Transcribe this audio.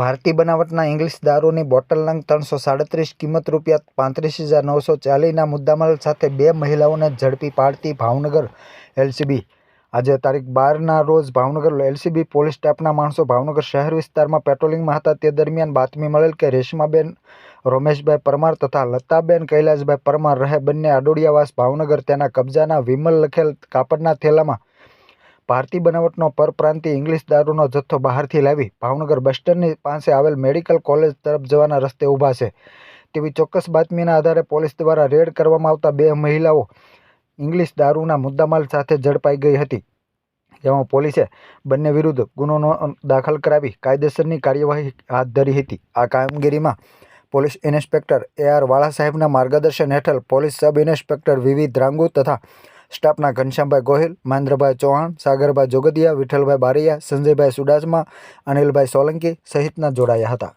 ભારતીય બનાવટના ઇંગ્લિશ દારૂની બોટલ નંગ ત્રણસો સાડત્રીસ, કિંમત રૂપિયા પાંત્રીસ હજાર નવસો ચાલીસના મુદ્દામાલ સાથે બે મહિલાઓને ઝડપી પાડતી ભાવનગર એલસીબી. આજે તારીખ બારના રોજ ભાવનગર એલસીબી પોલીસ સ્ટાફના માણસો ભાવનગર શહેર વિસ્તારમાં પેટ્રોલિંગમાં હતા. તે દરમિયાન બાતમી મળેલ કે રેશમાબેન, રમેશભાઈ પરમાર તથા લતાબેન કૈલાસભાઈ પરમાર રહે બંને આડોડિયાવાસ ભાવનગર. તેના કબજાના વિમલ લખેલ કાપડના થેલામાં ભારતીય બનાવટનો પરપ્રાંતિય ઇંગ્લિશ દારૂનો જથ્થો બહારથી લાવી ભાવનગર બસ સ્ટેન્ડની પાસે આવેલ મેડિકલ કોલેજ તરફ જવાના રસ્તે ઊભા છે. તેવી ચોક્કસ બાતમીના આધારે પોલીસ દ્વારા રેડ કરવામાં આવતા બે મહિલાઓ ઇંગ્લિશ દારૂના મુદ્દામાલ સાથે ઝડપાઈ ગઈ હતી. જેમાં પોલીસે બંને વિરુદ્ધ ગુનો દાખલ કરાવી કાયદેસરની કાર્યવાહી હાથ ધરી હતી. આ કામગીરીમાં પોલીસ ઇન્સ્પેક્ટર એ આર વાળા સાહેબના માર્ગદર્શન હેઠળ પોલીસ સબ ઇન્સ્પેક્ટર વિવિધ રાંગુ તથા સ્ટાફના ઘનશ્યામભાઈ ગોહિલ, મહેન્દ્રભાઈ ચૌહાણ, સાગરભાઈ જોગદિયા, વિઠ્ઠલભાઈ બારૈયા, સંજયભાઈ સુડાસમા, અનિલભાઈ સોલંકી સહિતના જોડાયા હતા.